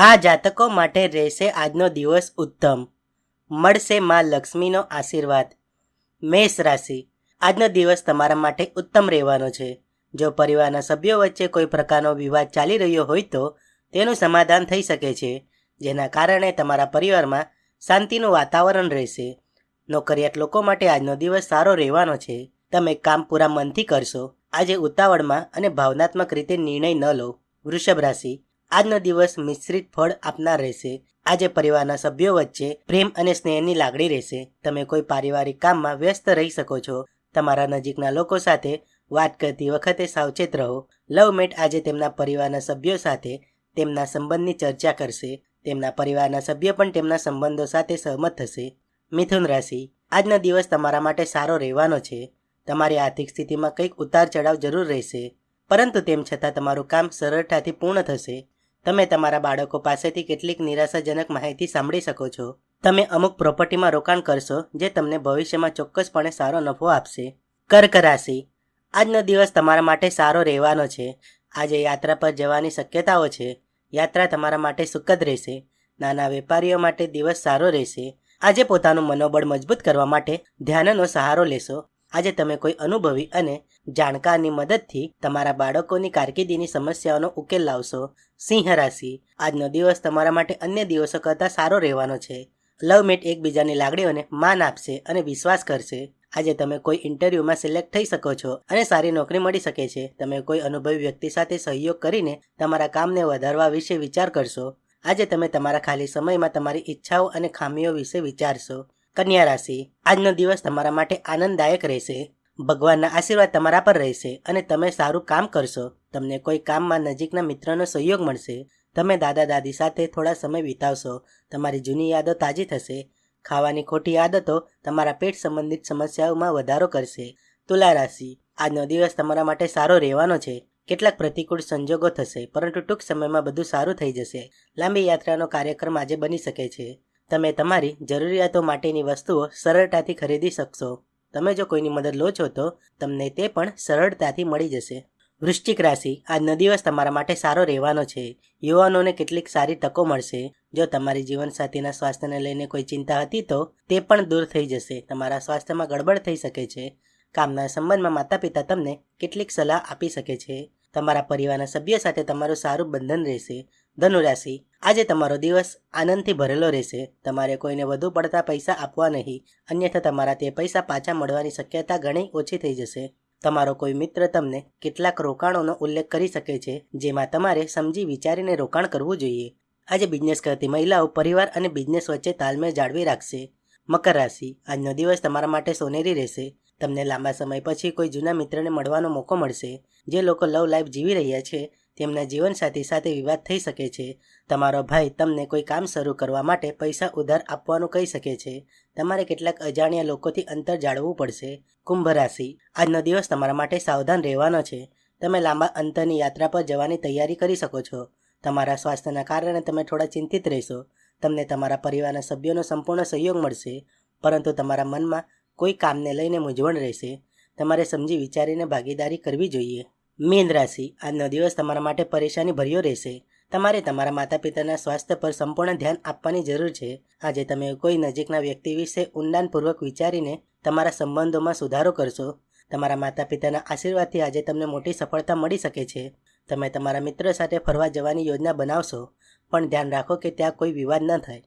આ જાતકો માટે રહેશે આજનો દિવસ ઉત્તમ. મળશે માં લક્ષ્મીનો આશીર્વાદ. મેષ રાશિ. આજનો દિવસ તમારા માટે ઉત્તમ રહેવાનો છે. જો પરિવારના સભ્યો વચ્ચે કોઈ પ્રકારનો વિવાદ ચાલી રહ્યો હોય તો તેનું સમાધાન થઈ શકે છે. જેના કારણે તમારા પરિવારમાં શાંતિનું વાતાવરણ રહેશે. નોકરિયાત લોકો માટે આજનો દિવસ સારો રહેવાનો છે. તમે કામ પૂરા મનથી કરશો. આજે ઉતાવળમાં અને ભાવનાત્મક રીતે નિર્ણય ન લો. વૃષભ રાશિ. આજનો દિવસ મિશ્રિત ફળ આપનાર રહેશે. આજે પરિવારના સભ્યો વચ્ચે પ્રેમ અને સ્નેહની લાગણી રહેશે. તમે કોઈ પારિવારિક કામમાં વ્યસ્ત રહી શકો છો. તમારા નજીકના લોકો સાથે વાત કરતી વખતે સાવચેત રહો. લવમેટ આજે તેમના પરિવારના સભ્યો સાથે તેમના સંબંધની ચર્ચા કરશે. તેમના પરિવારના સભ્યો પણ તેમના સંબંધો સાથે સહમત થશે. મિથુન રાશિ. આજનો દિવસ તમારા માટે સારો રહેવાનો છે. તમારી આર્થિક સ્થિતિમાં કંઈક ઉતાર ચઢાવ જરૂર રહેશે. પરંતુ તેમ છતાં તમારું કામ સરળતાથી પૂર્ણ થશે. તમે તમારા બાળકો પાસેથી કેટલીક નિરાશાજનક માહિતી સાંભળી શકો છો. તમે અમુક પ્રોપર્ટીમાં રોકાણ કરશો જે તમને ભવિષ્યમાં ચોક્કસપણે સારો નફો આપશે. કર્ક રાશિ. આજનો દિવસ તમારા માટે સારો રહેવાનો છે. આજે યાત્રા પર જવાની શક્યતાઓ છે. યાત્રા તમારા માટે સુખદ રહેશે. નાના વેપારીઓ માટે દિવસ સારો રહેશે. આજે પોતાનું મનોબળ મજબૂત કરવા માટે ધ્યાનનો સહારો લેશો. આજે તમે કોઈ અનુભવી અને જાણકારની મદદથી તમારા બાળકોની કારકિર્દીની સમસ્યાઓનો ઉકેલ લાવશો. સિંહ રાશિ. આજનો દિવસ તમારા માટે અન્ય દિવસો કરતાં સારો રહેવાનો છે. લવમેટ એકબીજાની લાગણીઓને માન આપશે અને વિશ્વાસ કરશે. આજે તમે કોઈ ઇન્ટરવ્યૂમાં સિલેક્ટ થઈ શકો છો અને સારી નોકરી મળી શકે છે. તમે કોઈ અનુભવી વ્યક્તિ સાથે સહયોગ કરીને તમારા કામને વધારવા વિશે વિચાર કરશો. આજે તમે તમારા ખાલી સમયમાં તમારી ઈચ્છાઓ અને ખામીઓ વિશે વિચારશો. કન્યા રાશિ, આજનો દિવસ તમારા માટે આનંદદાયક રહેશે. ભગવાનના આશીર્વાદ તમારા પર રહેશે અને તમે સારું કામ કરશો. તમને કોઈ કામમાં નજીકના મિત્રનો સહયોગ મળશે. તમે દાદા દાદી સાથે થોડા સમય વિતાવશો. તમારી જૂની યાદો તાજી થશે. ખાવાની ખોટી આદતો તમારા પેટ સંબંધિત સમસ્યાઓમાં વધારો કરશે. તુલા રાશિ, આજનો દિવસ તમારા માટે સારો રહેવાનો છે. કેટલાક પ્રતિકૂળ સંજોગો થશે, પરંતુ ટૂંક સમયમાં બધું સારું થઈ જશે. લાંબી યાત્રાનો કાર્યક્રમ આજે બની શકે છે. તમે તમારી જરૂરિયાતો માટેની વસ્તુઓ સરળતાથી ખરીદી શકશો. તમે જો કોઈની મદદ લો છો તો તમને તે પણ સરળતાથી મળી જશે. વૃશ્ચિક રાશિ. આજનો દિવસ તમારા માટે સારો રહેવાનો છે. યુવાનોને કેટલીક સારી તકો મળશે. જો તમારી જીવનસાથીના સ્વાસ્થ્યને લઈને કોઈ ચિંતા હતી તો તે પણ દૂર થઈ જશે. તમારા સ્વાસ્થ્યમાં ગડબડ થઈ શકે છે. કામના સંબંધમાં માતા પિતા તમને કેટલીક સલાહ આપી શકે છે. તમારા પરિવારના સભ્ય સાથે તમારું સારું બંધન રહેશે. ધનુરાશિ. આજે તમારો દિવસ આનંદથી ભરેલો રહેશે. તમારે કોઈને વધુ પડતા પૈસા આપવા નહીં. અન્યથા તમારા તે પૈસા પાછા મળવાની શક્યતા ઘણી ઓછી થઈ જશે. તમારો કોઈ મિત્ર તમને કેટલાક રોકાણોનો ઉલ્લેખ કરી શકે છે, જેમાં તમારે સમજી વિચારીને રોકાણ કરવું જોઈએ. આજે બિઝનેસ કરતી મહિલાઓ પરિવાર અને બિઝનેસ વચ્ચે તાલમેલ જાળવી રાખશે. મકર રાશિ. આજનો દિવસ તમારા માટે સોનેરી રહેશે. તમને લાંબા સમય પછી કોઈ જૂના મિત્રને મળવાનો મોકો મળશે. જે લોકો લવ લાઈફ જીવી રહ્યા છે તેમના જીવનસાથી સાથે વિવાદ થઈ શકે છે. તમારો ભાઈ તમને કોઈ કામ શરૂ કરવા માટે પૈસા ઉધાર આપવાનું કહી શકે છે. તમારે કેટલાક અજાણ્યા લોકોથી અંતર જાળવવું પડશે. કુંભ રાશિ. આજનો દિવસ તમારા માટે સાવધાન રહેવાનો છે. તમે લાંબા અંતરની યાત્રા પર જવાની તૈયારી કરી શકો છો. તમારા સ્વાસ્થ્યના કારણે તમે થોડા ચિંતિત રહેશો. તમને તમારા પરિવારના સભ્યોનો સંપૂર્ણ સહયોગ મળશે. પરંતુ તમારા મનમાં કોઈ કામને લઈને મૂંઝવણ રહેશે. તમારે સમજી વિચારીને ભાગીદારી કરવી જોઈએ. મીન રાશિ. આજનો દિવસ તમારા માટે પરેશાની ભર્યો રહેશે. તમારે તમારા માતા પિતાના સ્વાસ્થ્ય પર સંપૂર્ણ ધ્યાન આપવાની જરૂર છે. આજે તમે કોઈ નજીકના વ્યક્તિ વિશે ઊંડાણપૂર્વક વિચારીને તમારા સંબંધોમાં સુધારો કરશો. તમારા માતા પિતાના આશીર્વાદથી આજે તમને મોટી સફળતા મળી શકે છે. તમે તમારા મિત્ર સાથે ફરવા જવાની યોજના બનાવશો. પણ ધ્યાન રાખો કે ત્યાં કોઈ વિવાદ ન થાય.